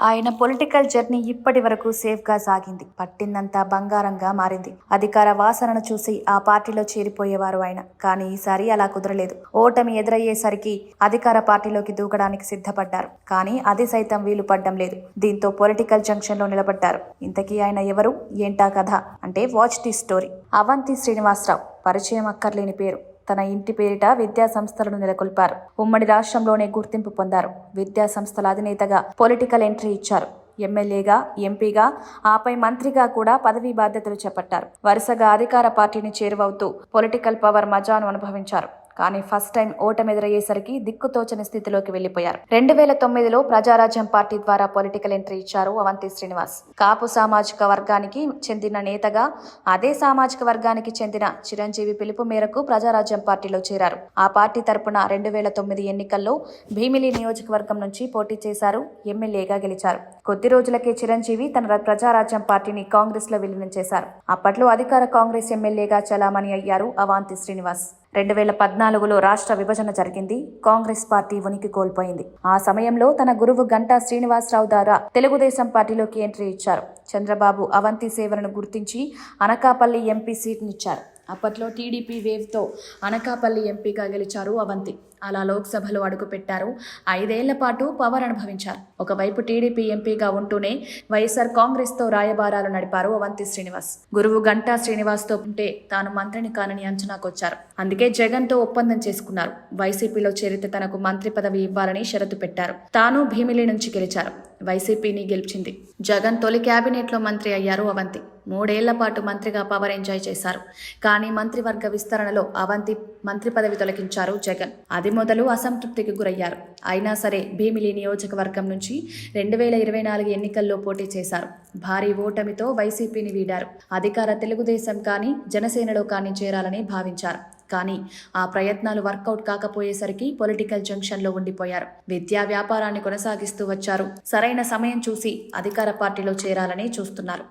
ఆయన political journey ఇప్పటి వరకు సేఫ్గా సాగింది. పట్టిందంతా బంగారంగా మారింది. అధికార వాసనను చూసి ఆ పార్టీలో చేరిపోయేవారు ఆయన. కానీ ఈసారి అలా కుదరలేదు. ఓటమి ఎదురయ్యేసరికి అధికార పార్టీలోకి దూకడానికి సిద్ధపడ్డారు. కానీ అది సైతం వీలు పడ్డం లేదు. దీంతో పొలిటికల్ జంక్షన్లో నిలబడ్డారు. ఇంతకీ ఆయన ఎవరు? ఏంటా కథ? అంటే watch the story. Avanti Srinivasarao. పరిచయం అక్కర్లేని పేరు. తన ఇంటి పేరిట విద్యా సంస్థలను నెలకొల్పారు. ఉమ్మడి రాష్ట్రంలోనే గుర్తింపు పొందారు. విద్యా సంస్థల అధినేతగా పొలిటికల్ ఎంట్రీ ఇచ్చారు. ఎమ్మెల్యేగా ఎంపీగా ఆపై మంత్రిగా కూడా పదవీ బాధ్యతలు చేపట్టారు. వరుసగా అధికార పార్టీని చేరువవుతూ పొలిటికల్ పవర్ మజాను అనుభవించారు. కానీ ఫస్ట్ టైం ఓటమెదురయ్యేసరికి దిక్కుతోచని స్థితిలోకి వెళ్ళిపోయారు రెండు వేల తొమ్మిదిలో ప్రజారాజ్యం పార్టీ ద్వారా పొలిటికల్ ఎంట్రీ ఇచ్చారు అవంతి శ్రీనివాస్. కాపు సామాజిక వర్గానికి చెందిన నేతగా అదే సామాజిక వర్గానికి చెందిన చిరంజీవి పిలుపు మేరకు ప్రజారాజ్యం పార్టీలో చేరారు. ఆ పార్టీ తరపున రెండు వేల తొమ్మిది ఎన్నికల్లో భీమిలి నియోజకవర్గం నుంచి పోటీ చేశారు ఎమ్మెల్యేగా గెలిచారు. కొద్ది రోజులకే చిరంజీవి తన ప్రజారాజ్యం పార్టీని కాంగ్రెస్లో విలీనం చేశారు. అప్పట్లో అధికార కాంగ్రెస్ ఎమ్మెల్యేగా చలామణి అయ్యారు అవాంతి శ్రీనివాస్. రెండు వేల పద్నాలుగులో రాష్ట్ర విభజన జరిగింది. కాంగ్రెస్ పార్టీ ఉనికి కోల్పోయింది. ఆ సమయంలో తన గురువు గంటా శ్రీనివాసరావు ద్వారా తెలుగుదేశం పార్టీలోకి ఎంట్రీ ఇచ్చారు. చంద్రబాబు అవంతి సేవలను గుర్తించి అనకాపల్లి ఎంపీ సీట్నిచ్చారు. అప్పట్లో టీడీపీ వేవ్తో అనకాపల్లి ఎంపీగా గెలిచారు అవంతి. అలా లోక్సభలో అడుగుపెట్టారు. ఐదేళ్ళ పాటు పవర్ అనుభవించారు. ఒకవైపు టీడీపీ ఎంపీగా ఉంటూనే వైఎస్ఆర్ కాంగ్రెస్తో రాయబారాలు నడిపారు అవంతి శ్రీనివాస్. గురువు గంటా శ్రీనివాస్తో ఉంటే తాను మంత్రిని కానని అంచనాకొచ్చారు. అందుకే జగన్తో ఒప్పందం చేసుకున్నారు. వైసీపీలో చేరితే తనకు మంత్రి పదవి ఇవ్వాలని షరతు పెట్టారు. తాను భీమిలి నుంచి గెలిచారు. వైసీపీని గెలిచింది. జగన్ తొలి కేబినెట్లో మంత్రి అయ్యారు అవంతి. మూడేళ్ళ పాటు మంత్రిగా పవర్ ఎంజాయ్ చేశారు. కానీ మంత్రివర్గ విస్తరణలో అవంతి మంత్రి పదవి తొలగించారు జగన్. అది మొదలు అసంతృప్తికి గురయ్యారు. అయినా సరే భీమిలి నియోజకవర్గం నుంచి రెండు వేల ఇరవై నాలుగు ఎన్నికల్లో పోటీ చేశారు. భారీ ఓటమితో వైసీపీని వీడారు. అధికార తెలుగుదేశం కానీ జనసేనలో కానీ చేరాలని భావించారు. కానీ ఆ ప్రయత్నాలు వర్కౌట్ కాకపోయేసరికి పొలిటికల్ జంక్షన్లో ఉండిపోయారు. విద్యా వ్యాపారాన్ని కొనసాగిస్తూ వచ్చారు. సరైన సమయం చూసి అధికార పార్టీలో చేరాలని చూస్తున్నారు.